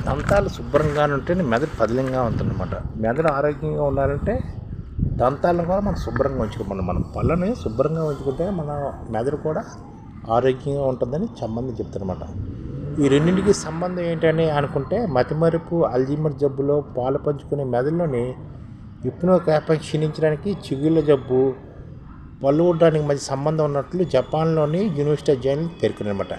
దంతాలు శుభ్రంగా ఉంటేనే మెదడు పదిలంగా ఉంటుందన్నమాట. మెదడు ఆరోగ్యంగా ఉండాలంటే దంతాలను కూడా మనం శుభ్రంగా ఉంచుకోమని మనం పళ్ళని శుభ్రంగా ఉంచుకుంటే మన మెదడు కూడా ఆరోగ్యంగా ఉంటుందని సంబంధం చెప్తారన్నమాట ఈ రెండింటికి సంబంధం ఏంటని అనుకుంటే మతిమరుపు అల్జీమర్ జబ్బులో పాలు పంచుకునే మెదడులోని ఇప్పునో క్యాపం క్షీణించడానికి చిగుళ్ళ జబ్బు పళ్ళు ఉండడానికి మంచి సంబంధం ఉన్నట్లు జపాన్లోని యూనివర్సిటీ అధ్యయనం పేర్కొన్నమాట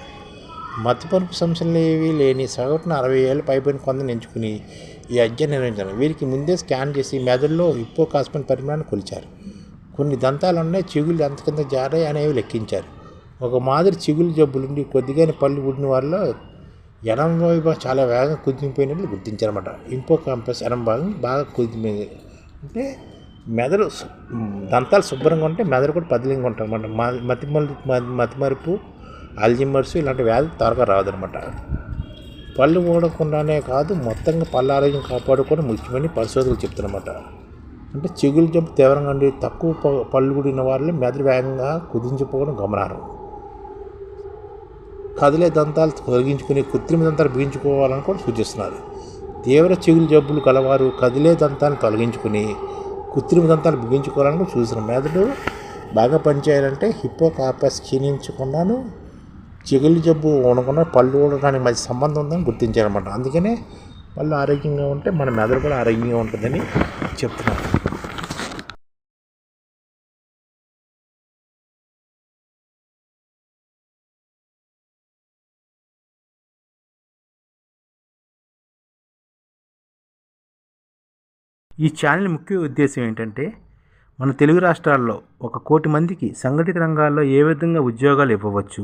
మతిపరుపు సమస్యలు ఏవి లేని సగటున అరవై ఏళ్ళు పైబడిన కొందని ఎంచుకుని ఈ అధ్యయనం నిర్వహించారు. వీరికి ముందే స్కాన్ చేసి మెదడులో ఇప్పో కాస్మిన్ పరిమాణాన్ని కొలిచారు. కొన్ని దంతాలు ఉన్నాయి చిగుళ్ళు ఎంత కింద జారాయి అనేవి లెక్కించారు. ఒక మాదిరి చిగులు జబ్బులుండి కొద్దిగానే పళ్ళు ఊడిన వారిలో ఎనం వైపు చాలా వేగంగా కుదిరిపోయినట్లు గుర్తించారన్నమాట. ఇంకో కంపెస్ ఎడం భాగం బాగా కుదిరిపోయింది అంటే మెదడు దంతాలు శుభ్రంగా ఉంటే మెదడు కూడా పదిలింగా ఉంటారు అనమాట మతి మతిమరుపు అల్జిమర్స్ ఇలాంటి వ్యాధి త్వరగా రాదనమాట పళ్ళు ఊడకుండానే కాదు మొత్తంగా పళ్ళ ఆరోగ్యం కాపాడుకోవడం ముఖ్యమని పరిశోధకులు చెప్తున్నమాట. అంటే చిగులు జబ్బు తీవ్రంగా ఉండి తక్కువ ప- పళ్ళు కూడిన వాళ్ళు మెదడు వేగంగా కుదించిపోవడం గమనార్హం. కదిలే దంతాలు తొలగించుకుని కృత్రిమ దంతాలు బిగించుకోవాలని కూడా సూచిస్తున్నారు. తీవ్ర చిగులు జబ్బులు కలవారు కదిలే దంతాలను తొలగించుకుని కృత్రిమ దంతాలు బిగించుకోవాలని కూడా చూస్తున్నారు మెదడు బాగా పనిచేయాలంటే హిప్పో కాపస్ క్షీణించకుండాను చిగులు జబ్బు ఉండకుండా పళ్ళు ఊడడానికి మంచి సంబంధం ఉందని గుర్తించారనమాట అందుకనే పళ్ళు ఆరోగ్యంగా ఉంటే మన మెదడు కూడా ఆరోగ్యంగా ఉంటుందని చెప్తున్నారు. ఈ ఛానల్ ముఖ్య ఉద్దేశం ఏంటంటే మన తెలుగు రాష్ట్రాల్లో ఒక కోటి మందికి సంఘటిత రంగాల్లో ఏ విధంగా ఉద్యోగాలు ఇవ్వవచ్చు